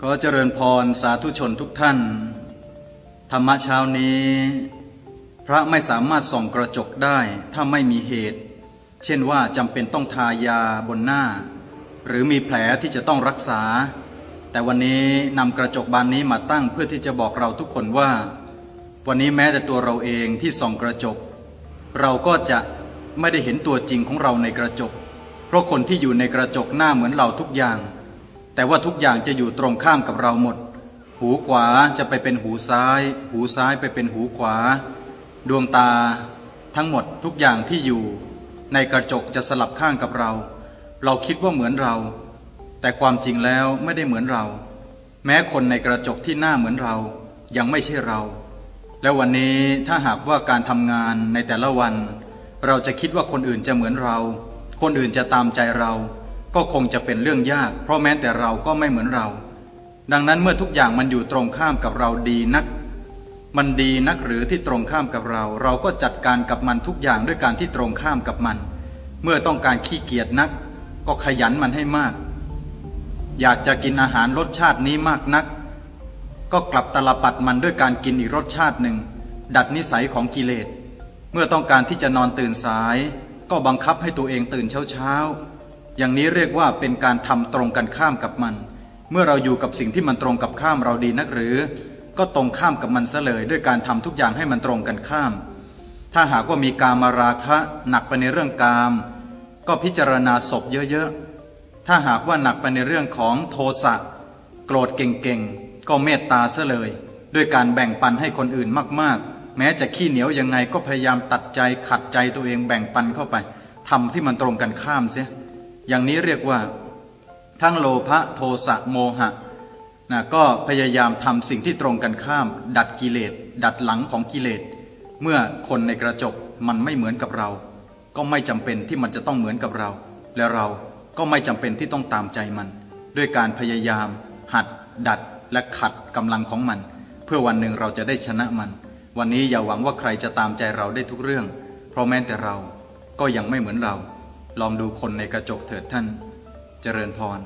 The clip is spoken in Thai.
ขอเจริญพรสาธุชนทุกท่าน ธรรมะเช้านี้ พระไม่สามารถส่องกระจกได้ถ้าไม่มีเหตุ เช่นว่าจำเป็นต้องทายาบนหน้า หรือมีแผลที่จะต้องรักษา แต่วันนี้นำกระจกบานนี้มาตั้งเพื่อที่จะบอกเราทุกคนว่า วันนี้แม้แต่ตัวเราเองที่ส่องกระจก เราก็จะไม่ได้เห็นตัวจริงของเราในกระจก เพราะคนที่อยู่ในกระจกหน้าเหมือนเราทุกอย่าง แต่ว่าทุกอย่างจะอยู่ตรงข้ามกับเราหมด หูขวาจะไปเป็นหูซ้าย หูซ้ายไปเป็นหูขวา ดวงตา ทั้งหมดทุกอย่างที่อยู่ ในกระจกจะสลับข้างกับเรา เราคิดว่าเหมือนเรา แต่ความจริงแล้วไม่ได้เหมือนเรา แม้คนในกระจกที่หน้าเหมือนเรา ยังไม่ใช่เรา แล้ววันนี้ถ้าหากว่าการทำงานในแต่ละวัน เราจะคิดว่าคนอื่นจะเหมือนเรา คนอื่นจะตามใจเรา ก็คงจะเป็นเรื่องยาก เพราะแม้แต่เราก็ไม่เหมือนเรา ดังนั้นเมื่อทุกอย่างมันอยู่ตรงข้ามกับเราดีนัก มันดีนักหรือที่ตรงข้ามกับเรา เราก็จัดการกับมันทุกอย่างด้วยการที่ตรงข้ามกับมัน เมื่อต้องการขี้เกียจนัก ก็ขยันมันให้มาก อยากจะกินอาหารรสชาตินี้มากนัก ก็กลับตลปัดมันด้วยการกินอีกรสชาติหนึ่ง ดัดนิสัยของกิเลส เมื่อต้องการที่จะนอนตื่นสาย ก็บังคับให้ตัวเองตื่นเช้าเช้า อย่างนี้เรียกว่าเป็นการทำตรงกันข้ามกับมัน เมื่อเราอยู่กับสิ่งที่มันตรงกับข้ามเราดีนักหรือ ก็ตรงข้ามกับมันซะเลยด้วยการทำทุกอย่างให้มันตรงกันข้าม ถ้าหากว่ามีกามาราคะหนักไปในเรื่องกาม ก็พิจารณาศพเยอะๆ ถ้าหากว่าหนักไปในเรื่องของโทสะโกรธเก่งๆ ก็เมตตาซะเลย ด้วยการแบ่งปันให้คนอื่นมากๆ แม้จะขี้เหนียวยังไงก็พยายามตัดใจขัดใจตัวเองแบ่งปันเข้าไปทำที่มันตรงกันข้ามเสีย อย่างนี้เรียกว่าทั้งโลภะโทสะโมหะนะก็พยายามทำสิ่งที่ตรงกันข้าม ดัดกิเลส ดัดหลังของกิเลส เมื่อคนในกระจกมันไม่เหมือนกับเรา ก็ไม่จำเป็นที่มันจะต้องเหมือนกับเรา และเราก็ไม่จำเป็นที่ต้องตามใจมัน ด้วยการพยายาม หัด ดัดและขัดกำลังของมัน เพื่อวันหนึ่งเราจะได้ชนะมัน วันนี้อย่าหวังว่าใครจะตามใจเราได้ทุกเรื่อง เพราะแม้แต่เราก็ยังไม่เหมือนเรา ลองดูคนในกระจกเถิดท่าน เจริญพร